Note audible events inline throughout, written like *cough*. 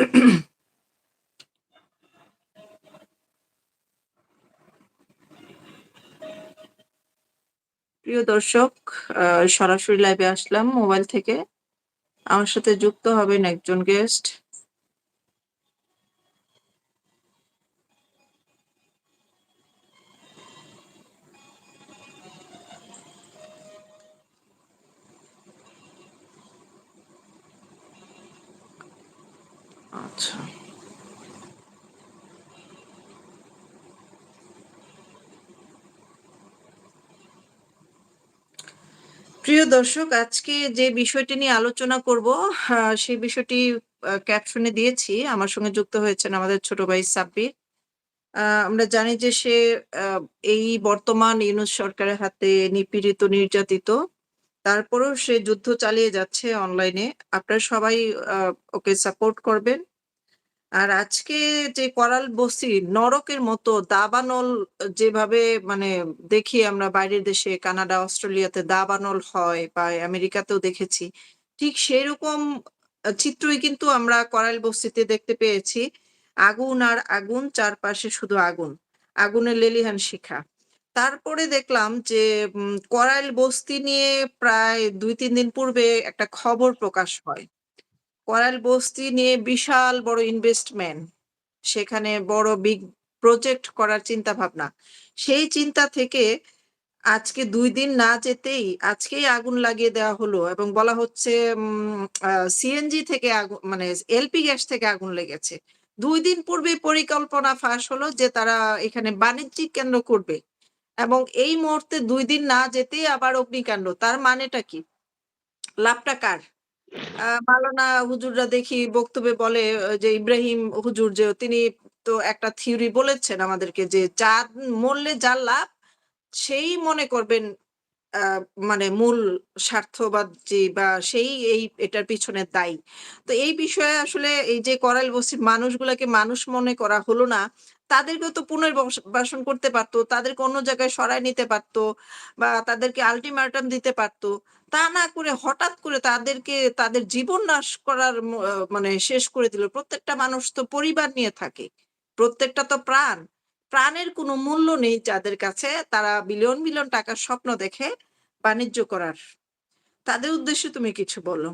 *clears throat* প্রিয় দর্শক সরাসরি লাইভে আসলাম মোবাইল থেকে। আমার সাথে যুক্ত হবেন একজন গেস্ট প্রিয় দর্শক, আজকে যে বিষয়টি নিয়ে আলোচনা করব সেই বিষয়টি ক্যাপশনে দিয়েছি। আমার সঙ্গে যুক্ত হয়েছেন আমাদের ছোট ভাই সাব্বির। আমরা জানি যে সে এই বর্তমান ইউনুস সরকারের হাতে নিপীড়িত, নির্যাতিত। তারপরেও সে যুদ্ধ চালিয়ে যাচ্ছে অনলাইনে। আপনারা সবাই ওকে সাপোর্ট করবেন। আর আজকে যে করাল বসি নরকের মতো দাবানল যেভাবে মানে দেখি আমরা বাইরের দেশে, কানাডা, অস্ট্রেলিয়াতে দাবানল হয় বা আমেরিকাতেও দেখেছি, ঠিক সেরকম চিত্রই কিন্তু আমরা করাল বস্তিতে দেখতে পেয়েছি। আগুন আর আগুন, চারপাশে শুধু আগুন, আগুনের লেলিহান শিখা। তারপরে দেখলাম যে করাইল বস্তি নিয়ে প্রায় দুই তিন দিন পূর্বে একটা খবর প্রকাশ হয়। করাইল বস্তি নিয়ে বিশাল বড় ইনভেস্টমেন্ট সেখানে বড় বিগ প্রজেক্ট করার চিন্তা ভাবনা। সেই চিন্তা থেকে আজকে দুই দিন না যেতেই আজকেই আগুন লাগিয়ে দেওয়া হলো এবং বলা হচ্ছে সিএনজি থেকে মানে এলপি গ্যাস থেকে আগুন লেগেছে। দুই দিন পূর্বে পরিকল্পনা ফাঁস হলো যে তারা এখানে বাণিজ্যিক কেন্দ্র করবে এবং এই মুহূর্তে দুই দিন না যেতেই আবার অগ্নিকাণ্ড। তার মানেটা কি? লাভটা কার? আহ, মাওলানা হুজুররা দেখি বক্তব্যে বলে যে ইব্রাহিম হুজুর যে তিনি তো একটা থিওরি বলেছেন আমাদেরকে যে যার মরলে যার লাভ সেই মনে করবেন মানে মূল স্বার্থবাদী বা সেই এই এটার পিছনে দায়ী। তো এই বিষয়ে আসলে এই যে করাইল বস্তির মানুষগুলাকে মানুষ মনে করা হলো না তাদেরকেও তো পুনর্বাসন করতে পারতো তাদেরকে অন্য জায়গায় সরায় নিতে পারতো বা তাদেরকে আলটিমেটাম দিতে পারতো। তা না করে হঠাৎ করে তাদেরকে, তাদের জীবন নাশ করার মানে শেষ করে দিল। প্রত্যেকটা মানুষ তো পরিবার নিয়ে থাকে। প্রত্যেকটা তো প্রাণ। প্রাণের কোনো মূল্য নেই যাদের কাছে। তারা বিলিয়ন বিলিয়ন টাকার স্বপ্ন দেখে বাণিজ্য করার। তাদের উদ্দেশ্যে তুমি কিছু বলো।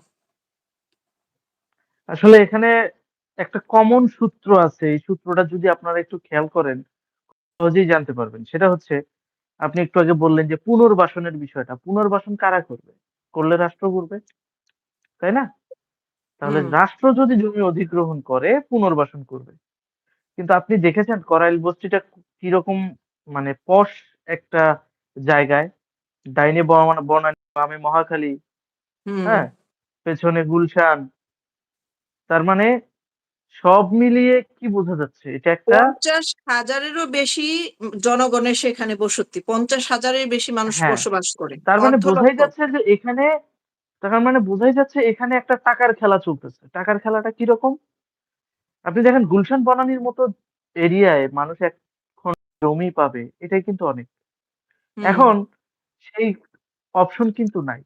আসলে এখানে একটা কমন সূত্র আছে। এই সূত্রটা যদি আপনারা একটু খেয়াল করেন, সহজেই জানতে পারবেন। সেটা হচ্ছে আপনি একটু আগে বললেন যে পুনর্বাসনের বিষয়টা পুনর্বাসন কারা করবে? করলে রাষ্ট্র করবে তাই না? তাহলে রাষ্ট্র যদি জমি অধিগ্রহণ করে পুনর্বাসন করবে। কিন্তু আপনি দেখেছেন করাইল বস্তিটা কীরকম মানে পশ একটা জায়গায়? ডাইনে বনানী বামে মহাখালী হ্যাঁ? পেছনে গুলশান। তার মানে সব মিলিয়ে কি বোঝা যাচ্ছে? এটা একটা পঞ্চাশ হাজারেরও বেশি জনগণের সেখানে বসতি পঞ্চাশ হাজারের বেশি মানুষ হ্যাঁ। বসবাস করে। তার মানে বোঝাই যাচ্ছে যে এখানে তার মানে বোঝাই যাচ্ছে এখানে একটা টাকার খেলা চলতেছে। টাকার খেলাটা কীরকম? আপনি দেখেন গুলশান বনানির মতো এরিয়ায় মানুষ এখন জমি পাবে এটাই কিন্তু অনেক। এখন সেই অপশন কিন্তু নাই।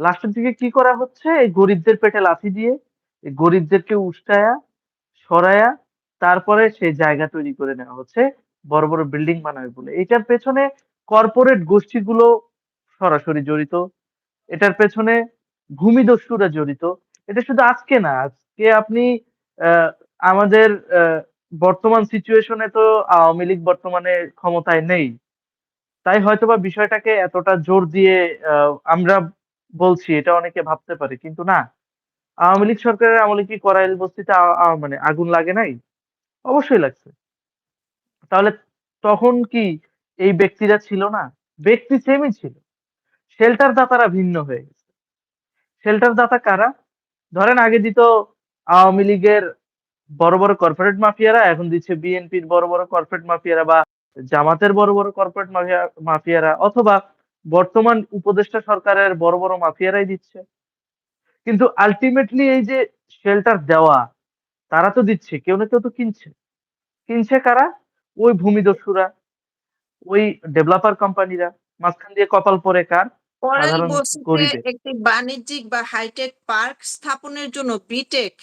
লাস্টের দিকে কি করা হচ্ছে? এই গরিবদের পেটে লাথি দিয়ে এই গরিবদেরকে উস্কায়া সরায়া, তারপরে সেই জায়গা তৈরি করে নেওয়া হচ্ছে, বড় বড় বিল্ডিং বানাবে বলে। এটার পেছনে কর্পোরেট গোষ্ঠীগুলো সরাসরি জড়িত, এটার পেছনে ভূমিদস্যুরা জড়িত। এটা শুধু আজকে না, আজকে আপনি আমাদের বর্তমান সিচুয়েশনে তো আওয়ামী লীগ বর্তমানে ক্ষমতায় নেই। তাই হয়তোবা বিষয়টাকে এতটা জোর দিয়ে আমরা বলছি, এটা অনেকে ভাবতে পারে, কিন্তু না। আওয়ামী লীগ সরকারের আমলে কি করাইল বস্তিতে মানে আগুন লাগে নাই? অবশ্যই লাগছে। তাহলে তখন কি এই ব্যক্তিরা ছিল না? ব্যক্তি সেমই ছিল। শেল্টার দাতারা ভিন্ন হয়ে গেছে। শেল্টার দাতা কারা? ধরেন আগে দিত আওয়ামী লীগের বড় বড় কর্পোরেট মাফিয়ারা, এখন দিচ্ছে বিএনপির বড় বড় কর্পোরেট মাফিয়ারা বা জামাতের বড় বড় কর্পোরেট মাফিয়া, মাফিয়ারা অথবা বর্তমান উপদেষ্টা সরকারের বড় বড় মাফিয়ারাই দিচ্ছে। কিন্তু আলটিমেটলি এই যে শেল্টার দেওয়া তারা তো দিচ্ছে কেউ না কেউ তো কিনছে। কিনছে কারা? ওই ভূমিদস্যুরা ওই ডেভেলপার কোম্পানিরা মাঝখান দিয়ে কপাল পরে কার? একটি বাণিজ্যিক বা হাইটেক পার্ক স্থাপনের জন্য বিটেক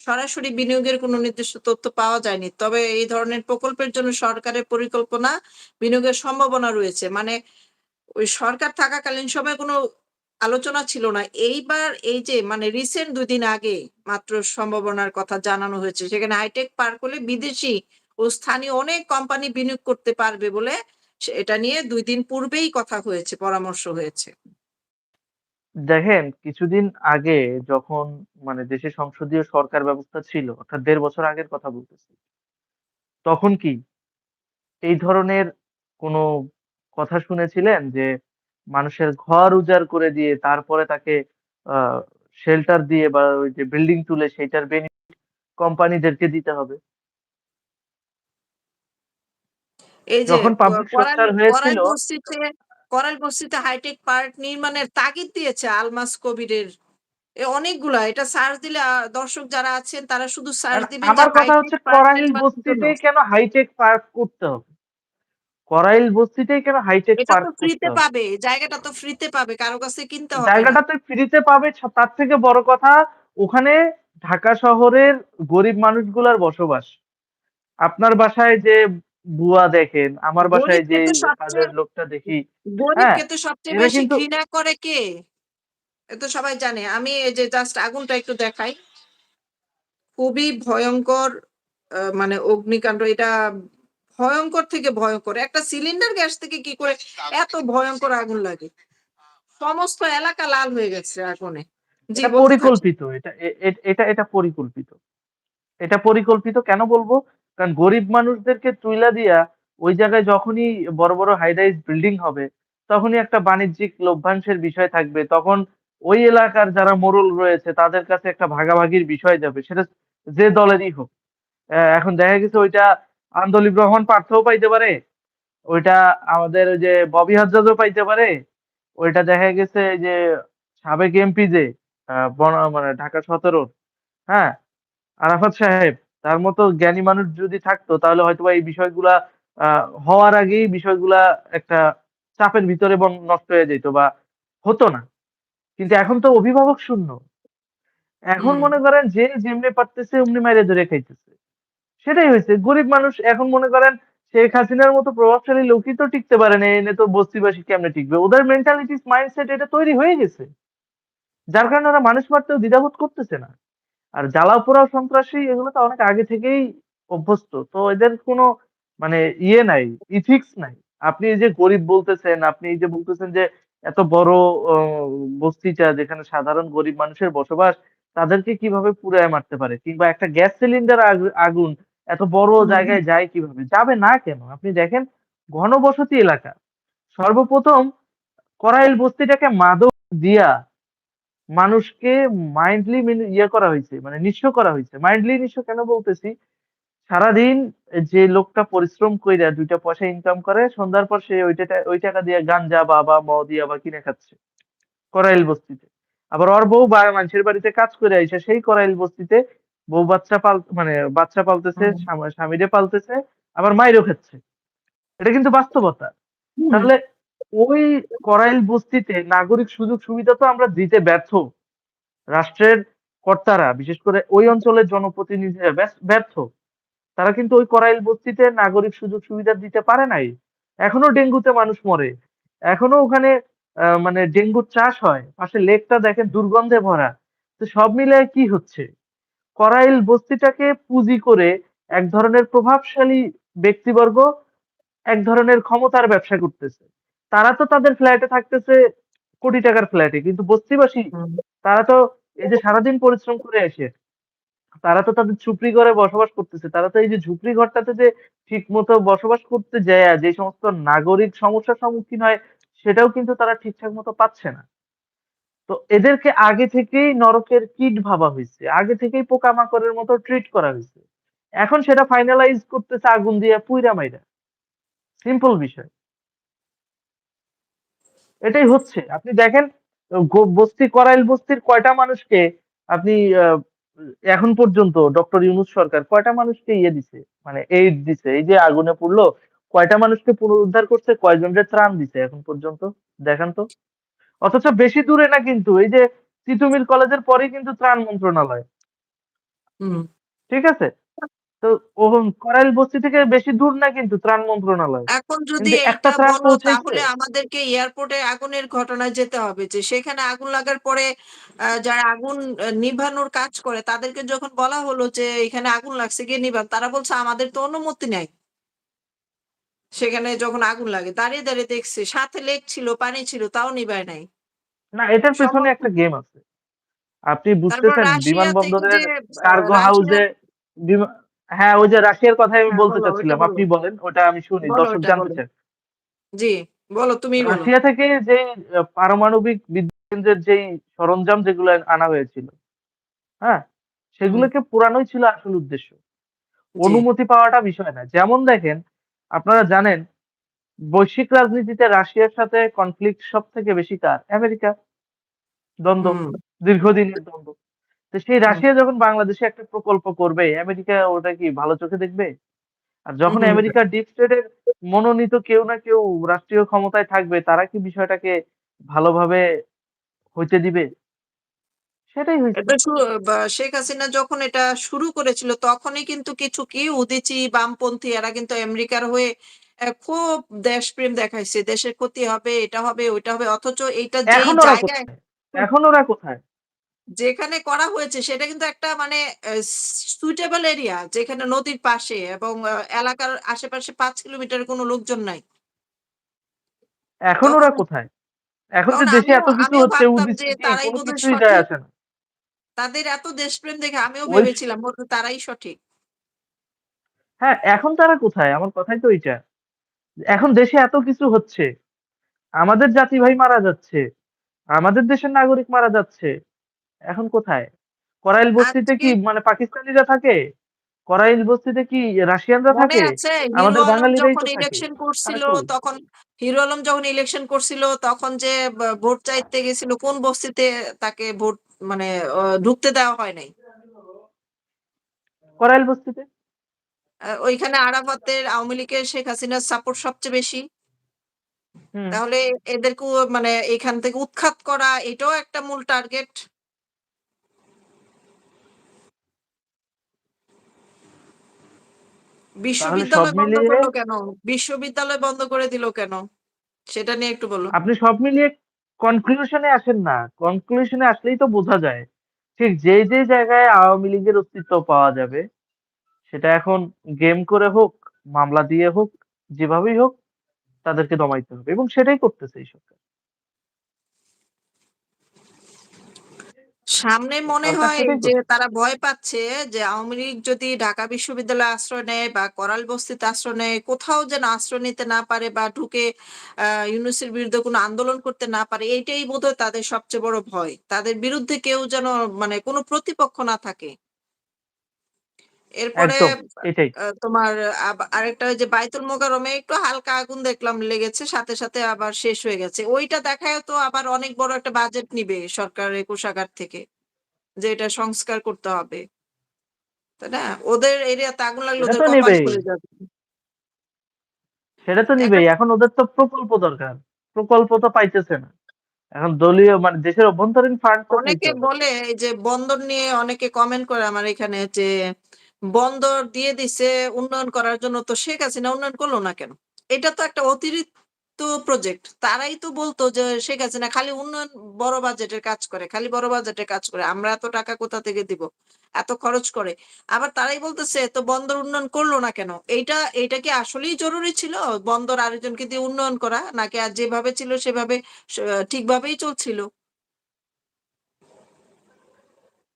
সরাসরি বিনিয়োগের কোনো নির্দিষ্ট তথ্য পাওয়া যায়নি। তবে এই ধরনের প্রকল্পের জন্য সরকারের পরিকল্পনা বিনিয়োগের সম্ভাবনা রয়েছে। মানে ওই সরকার থাকাকালীন সময়ে কোনো আলোচনা ছিল না। এইবার এই যে মানে রিসেন্ট ২ দিন আগে মাত্র সম্ভাবনার কথা জানানো হয়েছে। সেখানে হাইটেক পার্ক হলে বিদেশি ও স্থানীয় অনেক কোম্পানি বিনিয়োগ করতে পারবে বলে এটা নিয়ে দুই দিন পূর্বেই কথা হয়েছে, পরামর্শ হয়েছে। দেখেন কিছুদিন আগে যখন মানে দেশে সংসদীয় সরকার ব্যবস্থা ছিল, অর্থাৎ দেড় বছর আগের কথা বলতেছি। তখন কি এই ধরনের কোনো কথা শুনেছিলেন যে মানুষের ঘর উজাড় করে দিয়ে তারপরে তাকে শেল্টার দিয়ে বা ওই যে বিল্ডিং তুলে সেইটার বেনিফিট কোম্পানিদেরকে দিতে হবে? এই যে যখন পাবলিক সোচ্চার হয়েছিল করাইল বস্তিতে হাইটেক পার্ক নির্মাণের তাগিদ দিয়েছে আলমাস কবিরের। অনেকগুলা এটা সার্চ দিলে দর্শক যারা আছেন তারা শুধু সার্চ দিবেন আমার কথা হচ্ছে করাইল। বস্তিতেই কেন হাইটেক পার্ক করতে হবে? করাইল বস্তিতেই কেন হাইটেক এটা তো ফ্রিতে পাবে। জায়গাটা তো ফ্রিতে পাবে। কারও কাছে কিনতে হবে জায়গাটা তো ফ্রিতে পাবে তার থেকে বড় কথা ওখানে ঢাকা শহরের গরিব মানুষগুলার বসবাস। আপনার বাসায় যে বুয়া দেখেন, আমার বাসায় যে কাজের লোকটা দেখি, হ্যাঁ? গরিবকে তো সবচেয়ে বেশি ঘৃণা করে কে? এ তো সবাই জানে। আমি এই যে জাস্ট আগুনটা একটু দেখাই। খুবই ভয়ঙ্কর মানে অগ্নিকাণ্ড এটা ভয়ংকর থেকে ভয়ঙ্কর একটা সিলিন্ডার গ্যাস থেকে কি করে এত ভয়ঙ্কর আগুন লাগে? সমস্ত এলাকা লাল হয়ে গেছে আগুনে। পরিকল্পিত। এটা এটা এটা পরিকল্পিত। এটা পরিকল্পিত কেন বলব? কারণ গরিব মানুষদেরকে তুইলা দিয়া ওই জায়গায় যখনই বড়, বড় হাই রাইজ বিল্ডিং হবে, তখনই একটা বাণিজ্যিক লভ্যাংশের বিষয় থাকবে। তখন ওই এলাকার যারা মোড়ল রয়েছে তাদের কাছে একটা ভাগাভাগির বিষয় যাবে। সেটা যে দলেরই হোক। এখন দেখা গেছে ওইটা আন্দোলিব রহমান পার্থও পাইতে পারে। ওইটা আমাদের ওই যে ববি হাজ্জাজও পাইতে পারে। ওইটা দেখা গেছে যে সাবেক এমপি যে বন মানে ঢাকা ১৭ হ্যাঁ? আরাফাত সাহেব তার মতো জ্ঞানী মানুষ যদি থাকতো তাহলে হয়তোবা এই বিষয়গুলা হওয়ার আগেই বিষয়গুলা একটা চাপের ভিতরে এবং নষ্ট হয়ে যেত বা হতো না। কিন্তু এখন তো অভিভাবক শূন্য। এখন মনে করেন যে যেমনে পারতেছে অমনি মাইরা ধরে খাইতেছে। সেটাই হয়েছে গরিব মানুষ এখন মনে করেন শেখ হাসিনার মতো প্রভাবশালী লোকই তো টিকতে পারে না। এনে তো বস্তিবাসী কেমনে টিকবে? ওদের মেন্টালিটি মাইন্ডসেট এটা তৈরি হয়ে গেছে। যার কারণে ওরা মানুষ মারতেও দ্বিধাবোধ করতেছে না। আর জ্বালাও পোড়াও সন্ত্রাসী এগুলো তো অনেক আগে থেকেই অভ্যস্ত। তো এদের কোনো মানে ইয়ে নাই, ইথিক্স নাই। আপনি এই যে গরিব বলতেছেন, আপনি এই যে বলতেছেন যে এত বড় বস্তিটা যেখানে সাধারণ গরিব মানুষের বসবাস, তাদেরকে কীভাবে পুড়ায় মারতে পারে? কিংবা একটা গ্যাস সিলিন্ডার আগ আগুন এত বড় জায়গায় যায় কীভাবে? যাবে না কেন? আপনি দেখেন ঘনবসতি এলাকা। সর্বপ্রথম করাইল বস্তিটাকে মাদক দিয়া মানুষকে মাইন্ডলি ইয়ে করা হইছে, মানে নিঃস্ব করা হইছে। মাইন্ডলি নিঃস্ব কেন বলতেছি? সারাদিন যে লোকটা পরিশ্রম কইরা দুইটা পয়সা ইনকাম করে, সন্ধ্যার পর সে ওই টাটা ওই টাকা দিয়ে গাঞ্জা বা, বা মদ ইয়াবা কিনে খাচ্ছে। করাইল বস্তিতে। আবার ওর বউ বা মানুষের বাড়িতে কাজ করে আইসা সেই করাইল বস্তিতে বউ বাচ্চা পাল মানে বাচ্চা পালতেছে, স্বামীরে পালতেছে, আবার মাইরও খাচ্ছে। এটা কিন্তু বাস্তবতা। তাহলে ওই করাইল বস্তিতে নাগরিক সুযোগ সুবিধা তো আমরা দিতে ব্যর্থ। রাষ্ট্রের কর্তারা বিশেষ করে ওই অঞ্চলের জনপ্রতিনিধিরা ব্যর্থ। তারা কিন্তু ওই করাইল বস্তিতে নাগরিক সুযোগ সুবিধা দিতে পারে নাই। এখনও ডেঙ্গুতে মানুষ মরে। এখনও ওখানে মানে ডেঙ্গুর চাষ হয়। পাশে লেকটা দেখেন দুর্গন্ধে ভরা। তো সব মিলায়ে কি হচ্ছে? করাইল বস্তিটাকে পুঁজি করে এক ধরনের প্রভাবশালী ব্যক্তিবর্গ এক ধরনের ক্ষমতার ব্যবসা করতেছে। তারা তো তাদের ফ্ল্যাটে থাকতেছে কোটি টাকার ফ্ল্যাটে। কিন্তু বস্তিবাসী তারা তো এই যে সারাদিন পরিশ্রম করে এসে তারা তো তাদের ঝুপড়ি ঘরে বসবাস করতেছে। তারা তো এই যে ঝুপড়ি ঘরটাতে যে ঠিকমতো বসবাস করতে যায়া যে সমস্ত নাগরিক সমস্যার সম্মুখীন হয় সেটাও কিন্তু তারা ঠিকঠাক মতো পাচ্ছে না। তো এদেরকে আগে থেকেই নরকের কীট ভাবা হয়েছে আগে থেকেই পোকামাকড়ের মতো ট্রিট করা হয়েছে এখন সেটা ফাইনালাইজ করতেছে আগুন দিয়ে পুইরা মাইরা। সিম্পল বিষয়। এটাই হচ্ছে। আপনি দেখেন বস্তি করাইল বস্তির কয়টা মানুষকে আপনি এখন পর্যন্ত ডক্টর ইউনূস সরকার কয়টা মানুষকে ইয়ে দিছে? মানে এইড দিছে। এই যে আগুনে পুড়লো, কয়টা মানুষকে পুনরুদ্ধার করছে? কয়জনরে ত্রাণ দিছে এখন পর্যন্ত? দেখান তো। অথচ বেশি দূরে না কিন্তু এই যে তিতুমির কলেজের পরেই কিন্তু ত্রাণ মন্ত্রণালয়। ঠিক আছে? তো ওহন করাইল বস্তি থেকে বেশি দূর না কিন্তু ত্রাণ মন্ত্রণালয়। এখন যদি একটা ত্রাণ তাহলে আমাদেরকে এয়ারপোর্টে আগুনের ঘটনায় যেতে হবে যে সেখানে আগুন লাগার পরে যারা আগুন নিভানোর কাজ করে তাদেরকে যখন বলা হলো যে এখানে আগুন লাগছে গিয়ে নিভান। তারা বলছে আমাদের তো অনুমতি নাই। সেখানে যখন আগুন লাগে দাঁড়িয়ে, দাঁড়িয়ে দেখছে সাথে লেক ছিল, পানি ছিল তাও নিভায় নাই। না এটার পেছনে একটা গেম আছে। আপনি বুঝতেছেন বিমানবন্দরের কার্গো হাউসে হ্যাঁ, ওই যে রাশিয়ার কথাই আমি হ্যাঁ, বলতে চাচ্ছিলাম। আপনি বলেন ওটা আমি শুনি। দর্শক জানতে বলো। চায়। জি, বলো তুমি রাশিয়া থেকে যে পারমাণবিক বিদ্যুৎ কেন্দ্রের যেই সরঞ্জাম যেগুলো আনা হয়েছিল, হ্যাঁ? সেগুলোকে পোড়ানোই ছিল আসল উদ্দেশ্য। অনুমতি পাওয়াটা বিষয় না। যেমন দেখেন, আপনারা জানেন বৈশ্বিক রাজনীতিতে রাশিয়ার সাথে কনফ্লিক্ট সব থেকে বেশি কার? আমেরিকা। দ্বন্দ্ব, দীর্ঘদিনের দ্বন্দ্ব। তো সেই রাশিয়া যখন বাংলাদেশে একটা প্রকল্প করবে, আমেরিকা ওটা কি ভালো চোখে দেখবে? আর যখন হুম। আমেরিকার ডিপ স্টেট এর মনোনীত কেউ না কেউ রাষ্ট্রীয় ক্ষমতায় থাকবে, তারা কি বিষয়টাকে ভালোভাবে হইতে দিবে? সেটাই। এটা বা শেখ হাসিনা যখন এটা শুরু করেছিল তখনই কিন্তু কিছু কি উদিচি বামপন্থী এরা কিন্তু আমেরিকার হয়ে খুব দেশপ্রেম দেখাইছে। দেশের ক্ষতি হবে, এটা হবে, ওইটা হবে। অথচ এইটা ওরা জায়গায় এখন ওরা কোথায়? যেখানে করা হয়েছে সেটা কিন্তু একটা মানে সুইটেবল এরিয়া যেখানে নদীর পাশে এবং এলাকার আশেপাশে পাঁচ কিলোমিটার কোনো লোকজন নাই। এখন ওরা কোথায়? এখন যে দেশে এত কিছু হচ্ছে যে তারাই বোধহয় কিছুই যায় আসে না। তাদের এত দেশপ্রেম দেখে আমিও ভেবেছিলাম তারাই সঠিক। হ্যাঁ, এখন তারা কোথায়? আমার কথাই তো এইটা। এখন দেশে এত কিছু হচ্ছে। আমাদের জাতি ভাই মারা যাচ্ছে। আমাদের দেশের নাগরিক মারা যাচ্ছে। এখন কোথায়? করাইল বস্তিতে কি মানে পাকিস্তানিরা থাকে? করাইল বস্তিতে কি রাশিয়ানরা থাকে? আমাদের বাঙালিরাই যখন। ইলেকশন করছিল? তখন হিরো আলম যখন ইলেকশন করছিল তখন যে ভোট চাইতে গেছিল কোন বস্তিতে তাকে ভোট মানে ঢুকতে দেওয়া হয় নাই। করাইল বস্তিতে। ওইখানে আরাফাতের আওয়ামী লীগের শেখ হাসিনার সাপোর্ট সবচেয়ে বেশি। তাহলে এদেরকেও মানে এখান থেকে উৎখাত করা এটাও একটা মূল টার্গেট। বিশ্ববিদ্যালয় বন্ধ করল কেন? বিশ্ববিদ্যালয় বন্ধ করে দিল কেন? সেটা নিয়ে একটু বলো। আপনি সব মিলিয়ে কনক্লুশন আসেন না। কনক্লুশনে আসলেই তো বোঝা যায়। ঠিক যে, যে জায়গায় আওয়ামী লীগের অস্তিত্ব পাওয়া যাবে, সেটা এখন গেম করে হোক, মামলা দিয়ে হোক, যেভাবেই হোক তাদেরকে দমাইতে হবে এবং সেটাই করতেছে এই সরকার। সামনে মনে হয় যে তারা ভয় পাচ্ছে যে আওয়ামী লীগ যদি ঢাকা বিশ্ববিদ্যালয়ে আশ্রয় নেয় বা করাল বস্তিতে আশ্রয় নেয়, কোথাও যেন আশ্রয় নিতে না পারে বা ঢুকে আহ ইউনূসের বিরুদ্ধে কোনো আন্দোলন করতে না পারে, এইটাই বোধহয় তাদের সবচেয়ে বড় ভয়। তাদের বিরুদ্ধে কেউ যেন মানে কোনো প্রতিপক্ষ না থাকে। এরপরে। তোমার আরেকটা যে বায়তুল মোকারমে একটু হালকা আগুন দেখলাম লেগেছে। সাথে, সাথে আবার শেষ হয়ে গেছে। ওইটা দেখায় তো আবার অনেক বড় একটা বাজেট নিবে সরকারের কোষাগার থেকে। যে এটা সংস্কার করতে হবে। তাই না? ওদের এরিয়াতে আগুন লাগলে সেটা ওদের তো কপাল। খুলে যাবে। সেটা তো নিবেই। এখন ওদের তো প্রকল্প দরকার। প্রকল্প তো পাইতেছে না। এখন দলীয় মানে দেশের অভ্যন্তরীণ ফান্ড অনেকে। বলে এই যে বন্দর নিয়ে অনেকে কমেন্ট করে আমার এখানে যে, বন্দর দিয়ে দিছে উন্নয়ন করার জন্য তো শেখ হাসিনা উন্নয়ন করল না কেন? এটা তো একটা অতিরিক্ত প্রজেক্ট। তারাই তো বলতো যে শেখ হাসিনা খালি উন্নয়ন বড় বাজেটের কাজ করে, খালি বড় বাজেটের কাজ করে। আমরা এত টাকা কোথা থেকে দিব? এত খরচ করে। আবার তারাই বলতেছে তো বন্দর উন্নয়ন করল না কেন? এইটা এইটা কি আসলেই জরুরি ছিল? বন্দর আরেকজনকে দিয়ে উন্নয়ন করা? নাকি আর যেভাবে ছিল সেভাবে ঠিকভাবেই চলছিল?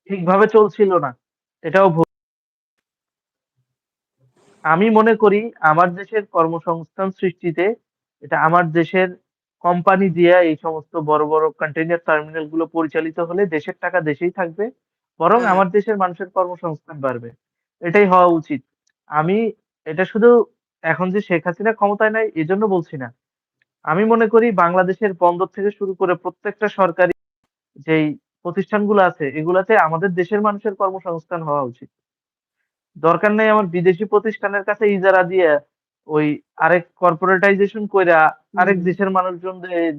ঠিকভাবে চলছিল না। এটাও। আমি মনে করি আমার দেশের কর্মসংস্থান সৃষ্টিতে এটা আমার দেশের কোম্পানি দিয়ে এই সমস্ত বড়, বড় কন্টেইনার টার্মিনালগুলো পরিচালিত হলে দেশের টাকা দেশেই থাকবে। বরং হ্যাঁ। আমার দেশের মানুষের কর্মসংস্থান বাড়বে। এটাই হওয়া উচিত। আমি এটা শুধু এখন যে শেখ হাসিনা ক্ষমতায় নাই এজন্য বলছি না। আমি মনে করি বাংলাদেশের বন্দর থেকে শুরু করে প্রত্যেকটা সরকারি যেই প্রতিষ্ঠানগুলো আছে এগুলাতে আমাদের দেশের মানুষের কর্মসংস্থান হওয়া উচিত। দরকার নেই আমার বিদেশি প্রতিষ্ঠানের কাছে ইজারা দিয়ে ওই আরেক কর্পোরেটাইজেশন কইরা আরেক দেশের মানুষজন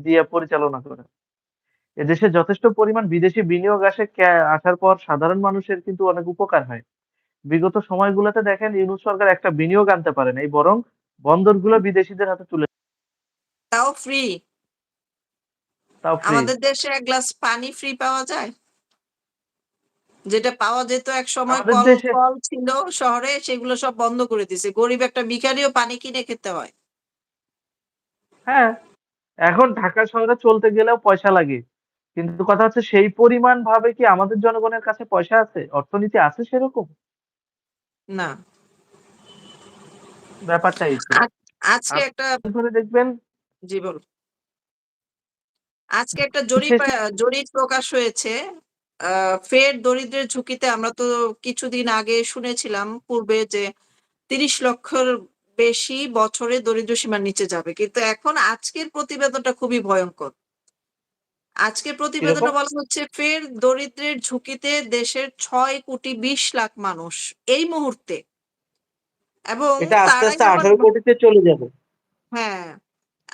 দিয়ে পরিচালনা করে এদেশে যথেষ্ট পরিমাণ বিদেশি বিনিয়োগ আসে আসার পর সাধারণ মানুষের কিন্তু অনেক উপকার হয়। বিগত সময়গুলোতে দেখেন ইউনূস সরকার একটা বিনিয়োগ আনতে পারে নাই। বরং বন্দরগুলো বিদেশিদের হাতে তুলে তাও ফ্রি। তাও ফ্রি। আমাদের দেশে এক গ্লাস পানি ফ্রি পাওয়া যায়? যেটা পাওয়া যেত এক সময় কল কল ছিল শহরে সেগুলো সব বন্ধ করে দিছে। গরিব একটা ভিখারিও পানি কিনে খেতে হয়। হ্যাঁ, এখন ঢাকা শহরে চলতে গেলেও পয়সা লাগে। কিন্তু কথা হচ্ছে সেই পরিমাণ ভাবে কি আমাদের জনগণের কাছে পয়সা আছে? অর্থনীতি আছে সেরকম? না। ব্যাপারটা আজকে একটা ধরে দেখবেন জি বলুন। আজকে একটা জরিপ জরিপ প্রকাশ হয়েছে। ফের দরিদ্রের ঝুঁকিতে আমরা তো কিছুদিন আগে শুনেছিলাম পূর্বে যে ৩০ লক্ষর বেশি বছরে দরিদ্র সীমার নিচে যাবে। কিন্তু এখন আজকের প্রতিবেদনটা খুবই ভয়ঙ্কর আজকের প্রতিবেদনে কীরকম? বলা হচ্ছে ফের দরিদ্রের ঝুঁকিতে দেশের ছয় কোটি ২০ লাখ মানুষ এই মুহূর্তে। এবং এটা আস্তে, তারাই আবার ১৮ কোটিতে চলে যাবে। হ্যাঁ,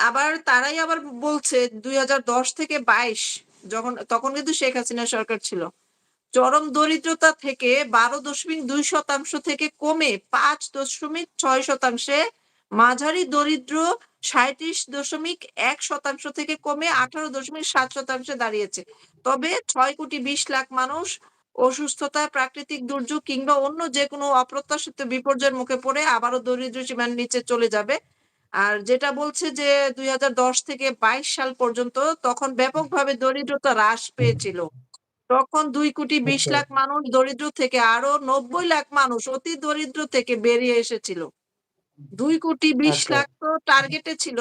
আবার তারাই আবার বলছে ২০১০ থেকে ২২ যখন তখন কিন্তু শেখ হাসিনা সরকার ছিল। চরম দরিদ্রতা থেকে ১২.২% থেকে কমে ৫.৬% মাঝারি দরিদ্র ৩৭.১% থেকে কমে ১৮.৭% দাঁড়িয়েছে। তবে ছয় কোটি ২০ লাখ মানুষ অসুস্থতা, প্রাকৃতিক দুর্যোগ কিংবা অন্য যেকোনো অপ্রত্যাশিত বিপর্যয়ের মুখে পড়ে আবারও দরিদ্র সীমার নিচে চলে যাবে। আর যেটা বলছে যে ২০১০ থেকে ২২ সাল পর্যন্ত তখন ব্যাপকভাবে দরিদ্রতা হ্রাস পেয়েছিল। তখন দুই কোটি ২০ আচ্ছা। লাখ মানুষ দরিদ্র থেকে আরও ৯০ লাখ মানুষ অতি দরিদ্র থেকে বেরিয়ে এসেছিল। দুই কোটি ২০ আচ্ছা। লাখ তো টার্গেটে ছিল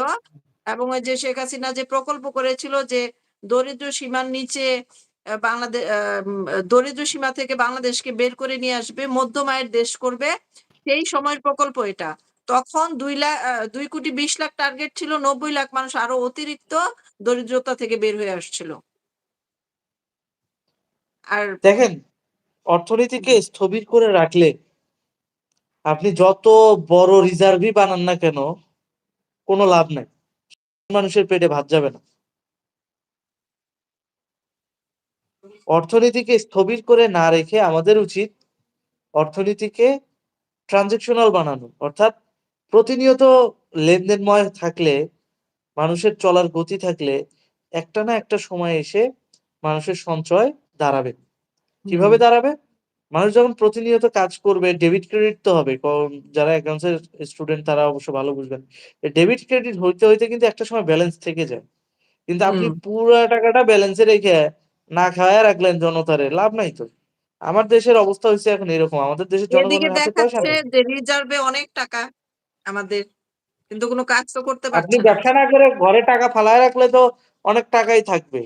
এবং ওই যে শেখ হাসিনা যে প্রকল্প করেছিল যে দরিদ্র সীমার নিচে বাংলাদেশ বাংলাদে দরিদ্র সীমা থেকে বাংলাদেশকে বের করে নিয়ে আসবে, মধ্যম আয়ের দেশ করবে। সেই সময়ের প্রকল্প এটা। তখন ২ লা আ ২ কোটি ২০ লাখ টার্গেট ছিল ৯০ লাখ মানুষ আরও অতিরিক্ত দরিদ্রতা থেকে বের হয়ে আসছিল। আর দেখেন, অর্থনীতিকে স্থবির করে রাখলে আপনি যত বড় রিজার্ভই বানান না কেন, কোনো লাভ নাই। মানুষের পেটে ভাত যাবে না। অর্থনীতিকে স্থবির করে না রেখে আমাদের উচিত অর্থনীতিকে ট্রানজেকশনাল বানানো। অর্থাৎ প্রতিনিয়ত লেনদেনময় থাকলে, মানুষের চলার গতি থাকলে একটা না একটা সময় এসে মানুষের সঞ্চয় দাঁড়াবে। কীভাবে দাঁড়াবে? মানুষ যখন প্রতিনিয়ত কাজ করবে, ডেবিট ক্রেডিট তো হবে। যারা অ্যাকাউন্টস এর স্টুডেন্ট তারা অবশ্য ভালো বুঝবেন। ডেবিট ক্রেডিট হইতে, হইতে কিন্তু একটা সময় ব্যালেন্স থেকে যায়। কিন্তু আপনি। পুরা টাকাটা ব্যালেন্সে রেখে না খাওয়ায়া রাখলেন জনতারে, লাভ নাই তো। আমার দেশের অবস্থা হইছে এখন এরকম। আমাদের দেশের জনগণের হাতে পয়সা নাই। রিজার্ভে অনেক টাকা আমাদের। কিন্তু কোন কাজ তো করতে আপনি ব্যবসা না করে ঘরে টাকা ফালায় রাখলে তো অনেক টাকাই থাকবে।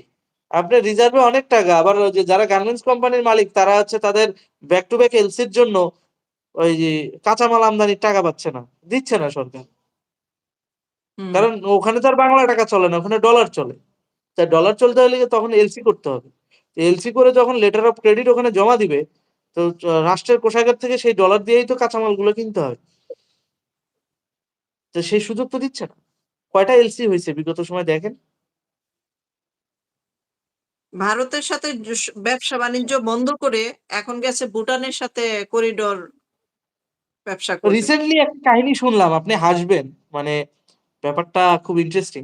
আপনার রিজার্ভে অনেক টাকা। আবার ওই যে যারা গার্মেন্টস কোম্পানির মালিক তারা হচ্ছে তাদের ব্যাক টু ব্যাক এলসির জন্য ওই যে কাঁচামাল আমদানির টাকা পাচ্ছে না। দিচ্ছে না সরকার। কারণ ওখানে তো আর বাংলা টাকা চলে না, ওখানে ডলার চলে। তা ডলার চলতে হলে তখন এলসি করতে হবে। এলসি করে যখন লেটার অফ ক্রেডিট ওখানে জমা দিবে, তো রাষ্ট্রের কোষাগার থেকে সেই ডলার দিয়েই তো কাঁচামালগুলো কিনতে হয়। তো সেই সুযোগ তো দিচ্ছে না। কয়টা এলসি হয়েছে বিগত সময় দেখেন? ভারতের সাথে ব্যবসা-বাণিজ্য বন্ধ করে এখন গেছে ভুটানের সাথে করিডোর ব্যবসা করবে। রিসেন্টলি একটা কাহিনী শুনলাম, আপনি হাসবেন। মানে ব্যাপারটা খুব ইন্টারেস্টিং।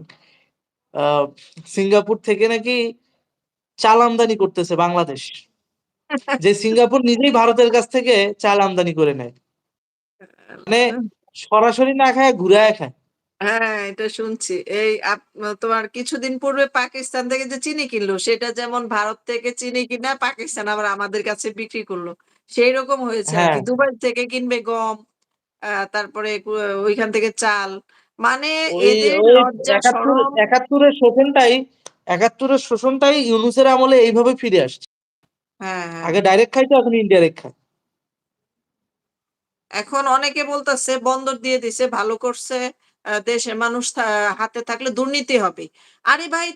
সিঙ্গাপুর থেকে নাকি চাল আমদানি করতেছে বাংলাদেশ। *laughs* যে সিঙ্গাপুর নিজেই ভারতের কাছ থেকে চাল আমদানি করে নেয়। মানে সরাসরি না খায় ঘুরায় খায়। হ্যাঁ, এটা শুনছি। এই তোমার কিছুদিন পূর্বে পাকিস্তান থেকে যে চিনি কিনলো, সেটা যেমন ভারত থেকে চিনি কিনা পাকিস্তান আবার আমাদের কাছে বিক্রি করল। সেইরকম হয়েছে হ্যাঁ। আরকি। দুবাই থেকে কিনবে গম, তারপরে ওইখান থেকে চাল। মানে এদের ওই লজ্জা ৭১ শরম ৭১ এর শোষণটাই ৭১ এর শোষণটাই ইউনূসের আমলে এইভাবে ফিরে আসছে। হ্যাঁ, হ্যাঁ। আগে ডাইরেক্ট খাইতো এখন ইনডাইরেক্ট খায়। এখন অনেকে বলতেছে বন্দর দিয়ে দিছে, ভালো করছে। দেশের মানুষ হাতে থাকলে দুর্নীতি হবে। আরে ভাই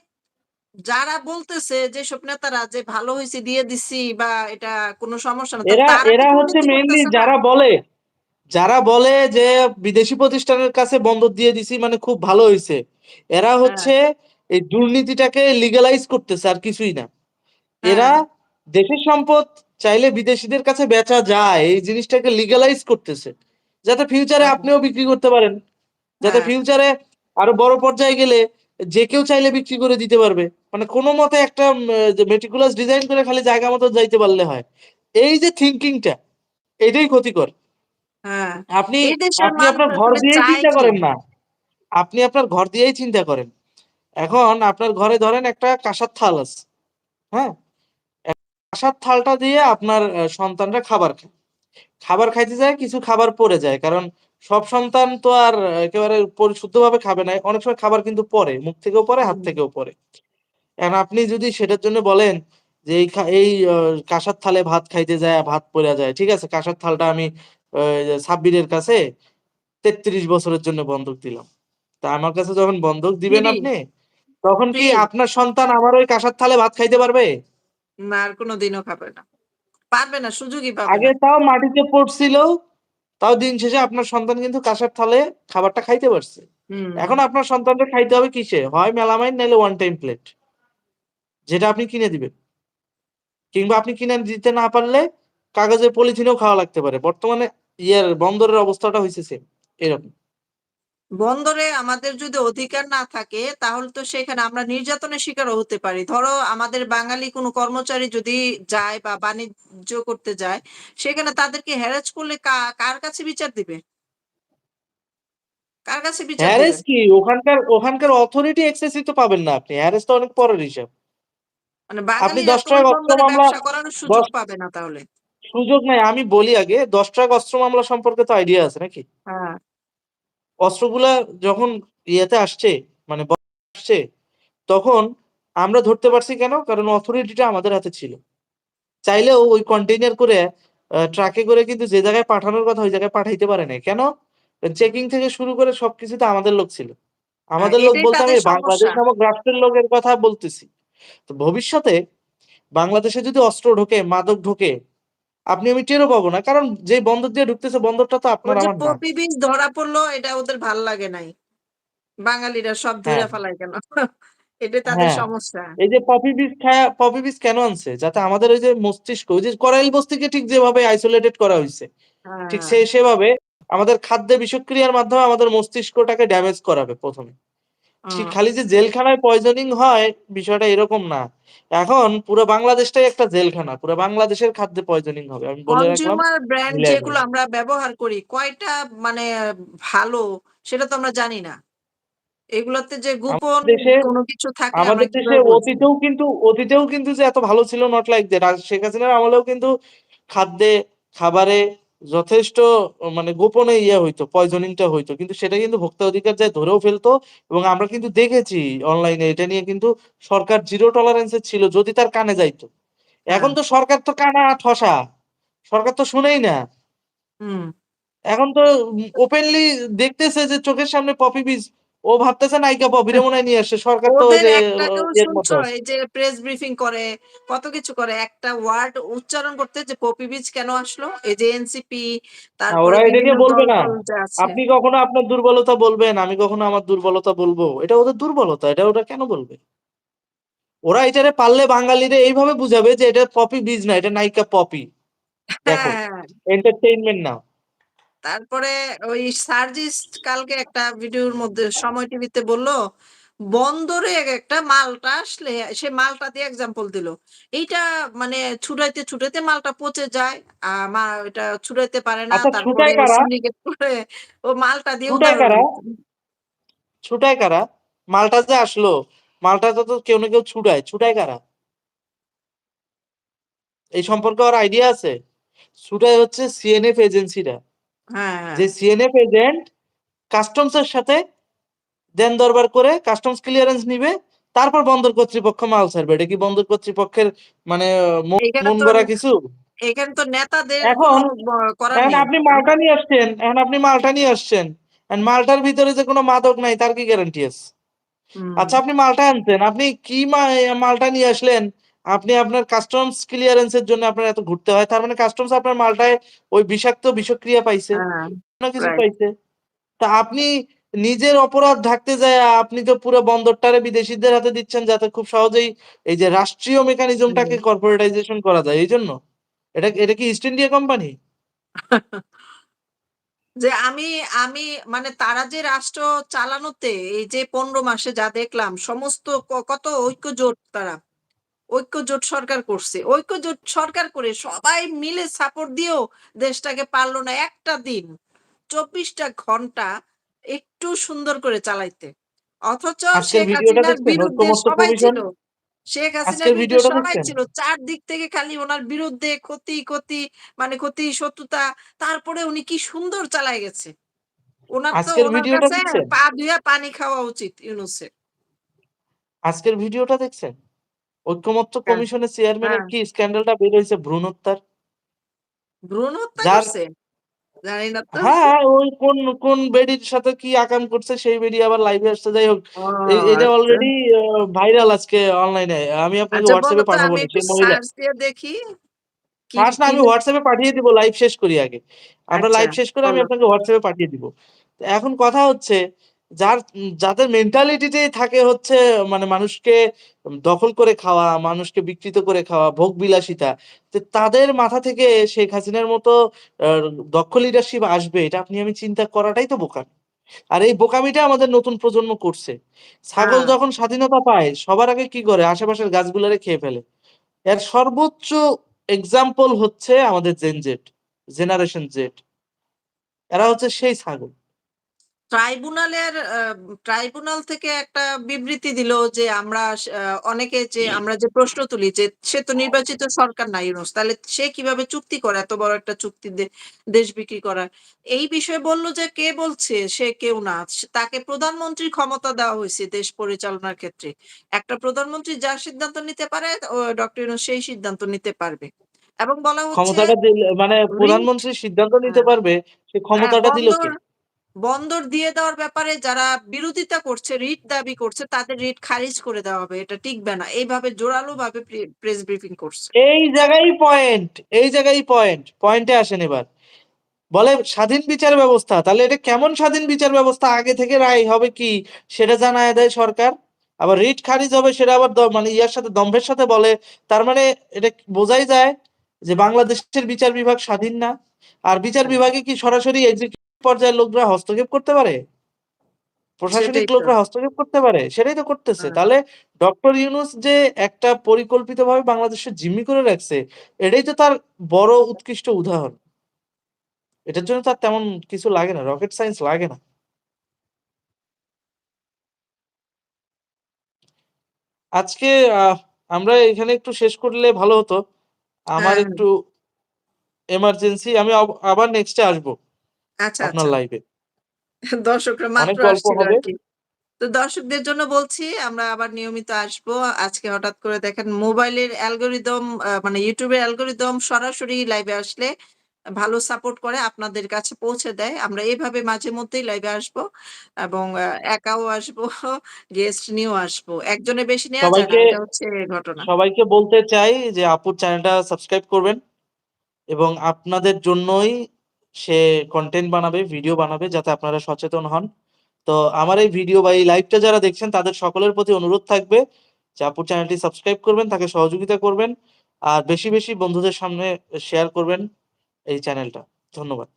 যারা বলতেছে যেসব নেতারা যে ভালো হয়েছে দিয়ে দিছি বা এটা কোনো সমস্যা না। এরা এরা হচ্ছে মেইনলি যারা বলে যারা বলে যে বিদেশি প্রতিষ্ঠানের কাছে বন্দর দিয়ে দিছি মানে খুব ভালো হয়েছে এরা হ্যাঁ, হচ্ছে এই দুর্নীতিটাকে লিগ্যালাইজ করতেছে আর কিছুই না। এরা হ্যাঁ। দেশের সম্পদ চাইলে বিদেশিদের কাছে বেচা যায় এই জিনিসটাকে লিগালাইজ করতেছে যাতে ফিউচারে হ্যাঁ। আপনিও বিক্রি করতে পারেন যাতে হ্যাঁ। ফিউচারে আরও বড় পর্যায়ে গেলে যে কেউ চাইলে বিক্রি করে দিতে পারবে মানে কোনো মতে একটা মেটিকুলাস ডিজাইন করে খালি জায়গা মতো যাইতে পারলে হয় এই যে থিঙ্কিংটা এটাই ক্ষতিকর হ্যাঁ আপনি আপনি আপনার ঘর দিয়েই চিন্তা করেন না আপনি আপনার ঘর দিয়েই চিন্তা করেন এখন আপনার ঘরে ধরেন একটা কাঁসার থাল আছে হ্যাঁ কাঁসার থালটা দিয়ে আপনার সন্তানরা খাবার খায়। খাবার খাইতে যায় কিছু খাবার পড়ে যায়। কারণ সব সন্তান তো আর একেবারে পরিশুদ্ধভাবে খাবে না। অনেক সময় খাবার কিন্তু পরে মুখ থেকেও পরে হাত থেকেও পরে এখন আপনি যদি সেটার জন্য বলেন যে এই এই কাঁসার থালে ভাত খাইতে যায় ভাত পড়ে যায় ঠিক আছে কাঁসার থালটা আমি সাব্বিরের কাছে তেত্রিশ বছরের জন্য বন্ধক দিলাম। তা আমার কাছে যখন বন্ধক দিবেন আপনি তখন কি আপনার সন্তান আমার ওই কাঁসার থালে ভাত খাইতে পারবে? না আর কোনো দিনও খাবে না। পারবে না সুযোগই পাবে আগে তাও মাটিতে পড়ছিল তাও দিন শেষে আপনার সন্তান কিন্তু কাঁসার থালে খাবারটা খাইতে পারছে। এখন আপনার সন্তানটা খাইতে হবে কিসে? হয় মেলামাইন নাহলে ওয়ান টাইম প্লেট যেটা আপনি কিনে দিবেন। কিংবা আপনি কিনে দিতে না পারলে কাগজের পলিথিনেও খাওয়া লাগতে পারে। বর্তমানে ইয়ার বন্দরের অবস্থাটা হয়েছে same, এরকম। বন্দরে আমাদের যদি অধিকার না থাকে তাহলে তো সেখানে আমরা নির্যাতনের শিকারও হতে পারি। ধরো আমাদের বাঙালি কোনো কর্মচারী যদি যায় বা বাণিজ্য করতে যায় সেখানে তাদেরকে হ্যারাস করলে কার কাছে বিচার দিবে? কার কাছে বিচার হ্যারেস কি? ওখানকার ওখানকার অথরিটি অ্যাক্সেসই তো পাবেন না আপনি। হ্যারেস তো অনেক পরের হিসাব। মানে আপনি বাঙালিরা দশ তো টাকা অস্ত্র মামলা করানোর সুযোগ পাবে না তাহলে। সুযোগ নাই। আমি বলি আগে দশ টাকা অস্ত্র মামলা সম্পর্কে তো আইডিয়া আছে নাকি? হ্যাঁ। অস্ত্রগুলা যখন ইয়েতে আসছে মানে আসছে তখন আমরা ধরতে পারছি কেন? কারণ অথরিটিটা আমাদের হাতে ছিল। চাইলেও ওই কন্টেইনার করে ট্রাকে করে কিন্তু যে জায়গায় পাঠানোর কথা ওই জায়গায় পাঠাইতে পারে নাই। কেন? চেকিং থেকে শুরু করে সবকিছুতে আমাদের লোক ছিল। আমাদের লোক বলতে আমি বাংলাদেশ। নামক রাষ্ট্রের লোকের কথা বলতেছি। তো ভবিষ্যতে বাংলাদেশে যদি অস্ত্র ঢোকে মাদক ঢোকে আপনি আমি টেরও পাবো না কারণ যে বন্দর দিয়ে ঢুকতেছে বন্দরটা তো আপনার আমার পপি বিন ধরা পড়ল এটা ওদের ভালো লাগে নাই বাঙালিরা সব ধরে হ্যাঁ। ফেলায় কেন এটা তাদের হ্যাঁ। সমস্যা এই যে পপি বীজ খায়া পপি বীজ কেন আনছে যাতে আমাদের ওই যে মস্তিষ্ক ওই যে করাইল বস্তিকে ঠিক যেভাবে আইসোলেটেড করা হয়েছে ঠিক হ্যাঁ। সে সেভাবে আমাদের খাদ্যে বিষক্রিয়ার মাধ্যমে আমাদের মস্তিষ্কটাকে ড্যামেজ করাবে প্রথমে। খালি যে জেলখানায় পয়জনিং হয় বিষয়টা এরকম না। এখন পুরো বাংলাদেশটাই একটা জেলখানা পুরো বাংলাদেশের খাদ্যে পয়জনিং হবে আমি বলে রাখলাম। ব্র্যান্ড যেগুলো আমরা ব্যবহার করি কয়টা মানে ভালো সেটা তো আমরা জানি না। এগুলোতে যে গোপন দেশে- কোনো কিছু থাকে আমাদের দেশে? অতীতেও কিন্তু অতীতেও কিন্তু যে এত ভালো ছিল নট লাইক দ্যাট শেখ হাসিনার আমলেও কিন্তু খাদ্যে খাবারে যথেষ্ট মানে গোপনে ইয়ে হইতো পয়জনিংটা হইতো। কিন্তু সেটা কিন্তু ভোক্তা অধিকার যায় ধরেও ফেলতো এবং আমরা কিন্তু দেখেছি অনলাইনে এটা নিয়ে কিন্তু সরকার জিরো টলারেন্সে ছিল যদি তার কানে যাইতো। এখন হ্যাঁ। তো সরকার তো কানা ঠসা সরকার তো শুনেই না। হুম। এখন তো ওপেনলি দেখতেছে যে চোখের সামনে পপি বীজ ও ভাবতেছে নায়িকা পপিরে মনে নিয়ে আসে। সরকার তো যে প্রেস ব্রিফিং করে কত কিছু করে একটা ওয়ার্ড উচ্চারণ করতে যে পপি বীজ কেন আসলো? এই যে এনসিপি তারপরে ওরা এটা নিয়ে বলবে না। আপনি কখনো আপনার দুর্বলতা বলবেন আমি কখনো আমার দুর্বলতা বলব? এটা ওদের দুর্বলতা এটা ওরা কেন বলবে? ওরা এটারে পারলে বাঙালিরে এইভাবে বুঝাবে যে এটা পপি বীজ না এটা নায়িকা পপি দেখো হ্যাঁ। এন্টারটেইনমেন্ট না। তারপরে ওই সার্জিস কালকে একটা ভিডিওর মধ্যে সময় টিভিতে বলল বন্দরে একটা মালটা আসলে সে মালটা দিয়ে এক্সাম্পল দিল। এইটা মানে ছুটাইতে ছুটাইতে মালটা পচে যায় মা এটা ছুটাইতে পারে না আচ্ছা, তারপরে কারা? ও মালটা দিয়ে ছুটায় কারা? মালটা যে আসলো মালটাটা তো কেউ না কেউ ছুটায় ছুটায় কারা? এই সম্পর্কে আর আইডিয়া আছে। ছুটায় হচ্ছে সিএনএফ এজেন্সিরা যে সিএনএফ এজেন্ট কাস্টমস এর সাথে দেন দরবার করে কাস্টমস ক্লিয়ারেন্স নিবে তারপর বন্দর কর্তৃপক্ষ মাল ছাড়বে। এটা কি বন্দর কর্তৃপক্ষের মানে মন গড়া কিছু? এখানে তো নেতাদের এখন এখন আপনি মালটা নিয়ে আসছেন এখন আপনি মালটা নিয়ে আসছেন মালটার ভিতরে যে কোনো মাদক নাই তার কি গ্যারান্টি আছে? আচ্ছা আপনি মালটা আনছেন আপনি কি মালটা নিয়ে আসলেন? আপনি আপনার কাস্টমস ক্লিয়ারেন্সের জন্য আপনার এত ঘুরতে হয় তার মানে কাস্টমস আপনার মালটায় ওই বিষাক্ত বিষক্রিয়া পাইছে। হ্যাঁ কিছু পাইছে। তা আপনি নিজের অপরাধ ঢাকতে যায় আপনি তো পুরো বন্দরটারে বিদেশিদের হাতে দিচ্ছেন যাতে খুব সহজেই এই যে রাষ্ট্রীয় মেকানিজমটাকে কর্পোরেটাইজেশন করা যায় এই জন্য? এটা এটা কি ইস্ট ইন্ডিয়া কোম্পানি? যে আমি আমি মানে তারা যে রাষ্ট্র চালানোতে এই যে ১৫ মাসে যা দেখলাম সমস্ত কত ঐক্য জোট তারা। ঐক্যজোট সরকার করছে। ঐক্যজোট সরকার করে সবাই মিলে সাপোর্ট দিয়েও দেশটাকে পারল না একটা দিন চব্বিশটা ঘণ্টা একটু সুন্দর করে চালাইতে। অথচ শেখ হাসিনার বিরুদ্ধে সবাই ছিল। শেখ হাসিনার বিরুদ্ধে সবাই ছিল। চারদিক থেকে খালি উনার বিরুদ্ধে ক্ষতি, ক্ষতি মানে ক্ষতি, শত্রুতা তারপরে উনি কি সুন্দর চালায় গেছে। উনার তো কাছে পা ধুইয়া পানি খাওয়া উচিত ইউনূসের। আজকের ভিডিওটা দেখছেন? ঐক্যমত্য হ্যাঁ, কমিশনের চেয়ারম্যানের হ্যাঁ। কি স্ক্যান্ডালটা বের হইছে ভ্রূণ হত্যার? ভ্রূণ হত্যা করছে? জানি না তো। হ্যাঁ, ওই কোন, কোন বেডির সাথে কি আকাম করছে সেই বেডি আবার লাইভে আসছে। যাই হোক এটা আচ্ছা। অলরেডি ভাইরাল আজকে অনলাইনে। আমি আপনাকে আচ্ছা এ তো পাঠাবো সেই মহিলা দেখি। না আমি এ পাঠিয়ে দিব লাইভ শেষ করি আগে। আমরা আচ্ছা লাইভ শেষ করে আমি আপনাকে হোয়াটসঅ্যাপে পাঠিয়ে দিব। এখন কথা হচ্ছে যার যাদের মেন্টালিটিতেই থাকে হচ্ছে মানে মানুষকে দখল করে খাওয়া, মানুষকে বিকৃত করে খাওয়া, ভোগ বিলাসিতা তাদের মাথা থেকে শেখ হাসিনার মতো দক্ষ লিডারশিপ আসবে এটা আপনি আমি চিন্তা করাটাই তো বোকামি। আর এই বোকামিটা আমাদের নতুন প্রজন্ম করছে। ছাগল হ্যাঁ। যখন স্বাধীনতা পায় সবার আগে কি করে? আশেপাশের গাছগুলারে খেয়ে ফেলে। এর সর্বোচ্চ এক্সাম্পল হচ্ছে আমাদের জেন জেড, জেনারেশন জেড। এরা হচ্ছে সেই ছাগল। ট্রাইব্যুনালের ট্রাইব্যুনাল থেকে একটা বিবৃতি দিল যে আমরা অনেকে যে আমরা যে প্রশ্ন তুলি যে সে তো নির্বাচিত সরকার না ইউনুস তাহলে সে কীভাবে চুক্তি করে এত বড় একটা চুক্তি দেশ বিক্রি করার। এই বিষয়ে বলল যে কে বলছে? সে কেউ না। তাকে প্রধানমন্ত্রীর ক্ষমতা দেওয়া হয়েছে দেশ পরিচালনার ক্ষেত্রে। একটা প্রধানমন্ত্রী যা সিদ্ধান্ত নিতে পারে ডক্টর ইউনুস সেই সিদ্ধান্ত নিতে পারবে। এবং বলা হচ্ছে ক্ষমতাটা মানে প্রধানমন্ত্রী সিদ্ধান্ত নিতে হ্যাঁ, পারবে সে হ্যাঁ ক্ষমতাটা দিল কে? বন্দর দিয়ে দেওয়ার ব্যাপারে যারা বিরোধিতা করছে, রিট দাবি করছে তাদের রিট খারিজ করে দেওয়া হবে। এটা টিকবে না। এইভাবে জোরালোভাবে প্রে প্রেস ব্রিফিং করছে। এই জায়গায় পয়েন্ট, এই জায়গায় পয়েন্ট। পয়েন্টে আসেন এবার। বলে স্বাধীন বিচার ব্যবস্থা। তাহলে এটা কেমন স্বাধীন বিচার ব্যবস্থা? আগে থেকে রায় হবে কি সেটা জানায় দেয় সরকার। আবার রিট খারিজ হবে সেটা আবার মানে ইয়ার সাথে দম্ভের সাথে বলে। তার মানে এটা বোঝাই যায় যে বাংলাদেশের বিচার বিভাগ স্বাধীন না। আর বিচার বিভাগে কি সরাসরি পর্যায়ের লোকরা হস্তক্ষেপ করতে পারে? প্রশাসনিক লোকরা হস্তক্ষেপ করতে পারে? সেটাই তো করতেছে। তাহলে ডক্টর ইউনুস যে একটা পরিকল্পিতভাবে বাংলাদেশে জিম্মি করে রাখছে, এটাই তো তার বড় উৎকৃষ্ট উদাহরণ। এটার জন্য তো আর তেমন কিছু লাগে না। রকেট সায়েন্স লাগে না। আজকে আমরা এখানে একটু শেষ করলে ভালো হতো। আমার হ্যাঁ, একটু হ্যাঁ। এমার্জেন্সি আমি আবার নেক্সট আসব। আচ্ছা, আপনার আচ্ছা। লাইভে। দর্শকরা অনেক মাত্র গল্প আসছিল হবে। তো দর্শকদের জন্য বলছি আমরা আবার নিয়মিত আসব। আজকে হঠাৎ করে দেখেন মোবাইলের অ্যালগরিদম মানে ইউটিউবের অ্যালগোরিদম সরাসরি লাইভে আসলে ভালো সাপোর্ট করে আপনাদের কাছে পৌঁছে দেয়। আমরা এভাবে মাঝে মধ্যেই লাইভে আসব এবং একাও আসব, গেস্ট নিয়েও আসব। একজনের বেশি নেয়া যায় না। সবাইকে এটা হচ্ছে ঘটনা। সবাইকে বলতে চাই যে আপুর চ্যানেলটা সাবস্ক্রাইব করবেন এবং আপনাদের জন্যই সে কন্টেন্ট বানাবে, ভিডিও বানাবে যাতে আপনারা সচেতন হন। তো আমার এই ভিডিও বা এই লাইভটা যারা দেখছেন তাদের সকলের প্রতি অনুরোধ থাকবে যে আপুর চ্যানেলটি সাবস্ক্রাইব করবেন, তাকে সহযোগিতা করবেন। আর বেশি, বেশি বন্ধুদের সামনে শেয়ার করবেন এই চ্যানেলটা। ধন্যবাদ।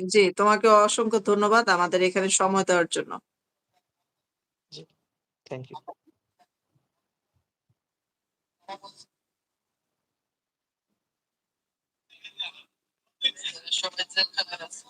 জি, তোমাকে অসংখ্য ধন্যবাদ আমাদের এখানে সময় দেওয়ার জন্য। জি, থ্যাংক ইউ। সবাই জেলখানায় আছে।